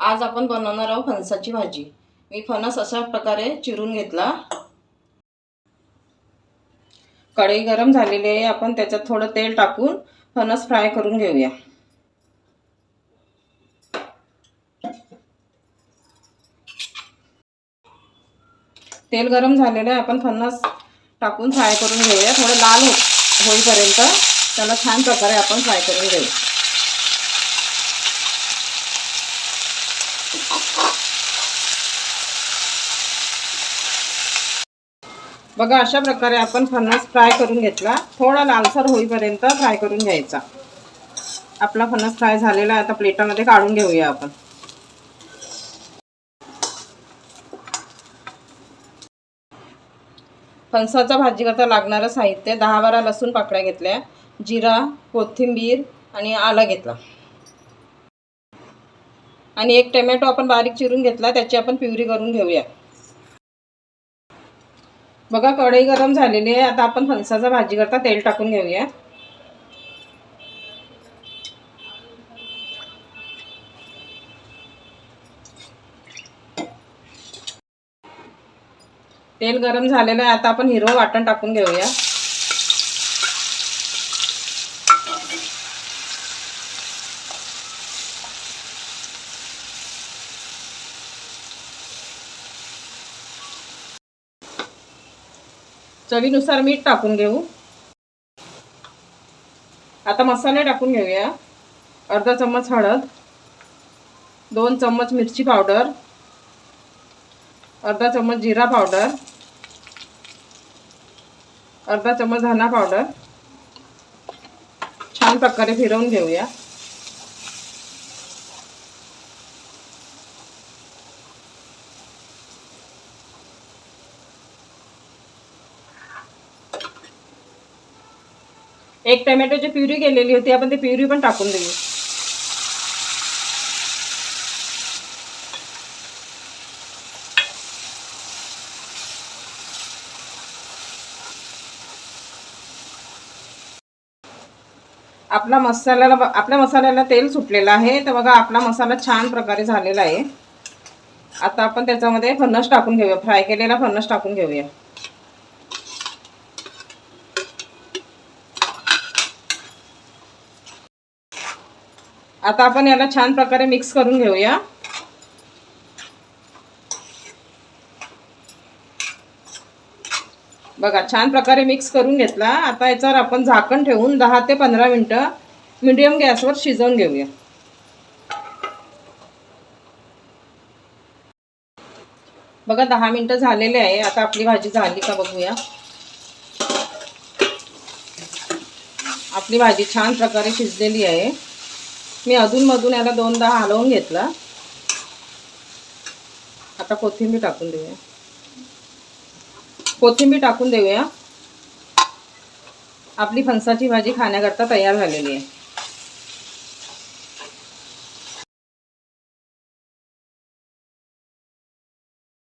आज आपण बनवणार आहोत फणसाची भाजी. मी फणस अशा प्रकारे चिरून घेतला. कढई गरम झालेली आहे. आपण त्याच्यात थोडं तेल टाकून फणस फ्राय करून घेऊया. तेल गरम झालेलं आहे. आपण फणस टाकून फ्राय करून घेऊया. थोडं लाल हो होईपर्यंत त्याला छान प्रकारे आपण फ्राय करून घेऊया. बघा अशा प्रकारे आपण फणस फ्राय करून घेतला. थोडा लालसर होईपर्यंत फ्राय करून घ्यायचा. आपला फणस फ्राय झालेला आता प्लेटामध्ये काढून घेऊया आपण. फणसाचा भाजी करता लागणारं साहित्य. दहा बारा लसूण पाकळ्या घेतल्या. जिरा कोथिंबीर आणि आलं घेतला. आणि एक टोमॅटो आपण बारीक चिरून घेतला त्याची आपण प्युरी करून घेऊया. बघा कढई गरम झालेली आहे. आता आपण फणसाचा भाजी करता तेल टाकून घेऊया. तेल गरम झालेलं आहे. आता आपण हिरवं वाटण टाकून घेऊया. चवीनुसार मीठ टाकून घेऊ. आता मसाले टाकून घेऊया. अर्धा चम्मच हळद दोन चम्मच मिरची पावडर अर्धा चम्मच जिरा पावडर अर्धा चम्मच धना पावडर. छान प्रकारे फिरवून घेऊया. एक टोमॅटोची प्युरी केलेली होती आपण ती प्युरी पण टाकून देऊ. आपला मसाल्याला आपल्या मसाल्याला तेल सुटलेलं आहे तर बघा आपला मसाला छान प्रकारे झालेला आहे. आता आपण त्याच्यामध्ये फणस टाकून घेऊया फ्राय केलेला फणस टाकून घेऊया. आता आपण याला छान प्रकारे मिक्स करून घेऊया. बघा छान प्रकारे मिक्स करून घेतला. आता याच्यावर आपण झाकण ठेवून दहा ते पंधरा मिनटं मिडियम गॅसवर शिजवून घेऊया. बघा दहा मिनटं झालेले आहे. आता आपली भाजी झाली का बघूया. आपली भाजी छान प्रकारे शिजलेली आहे. मी अधूनमधून याला दोनदा हलवून घेतला. आता कोथिंबीर टाकून देऊया. कोथिंबीर टाकून देऊया. आपली फणसाची भाजी खाण्याकरता तयार झालेली आहे.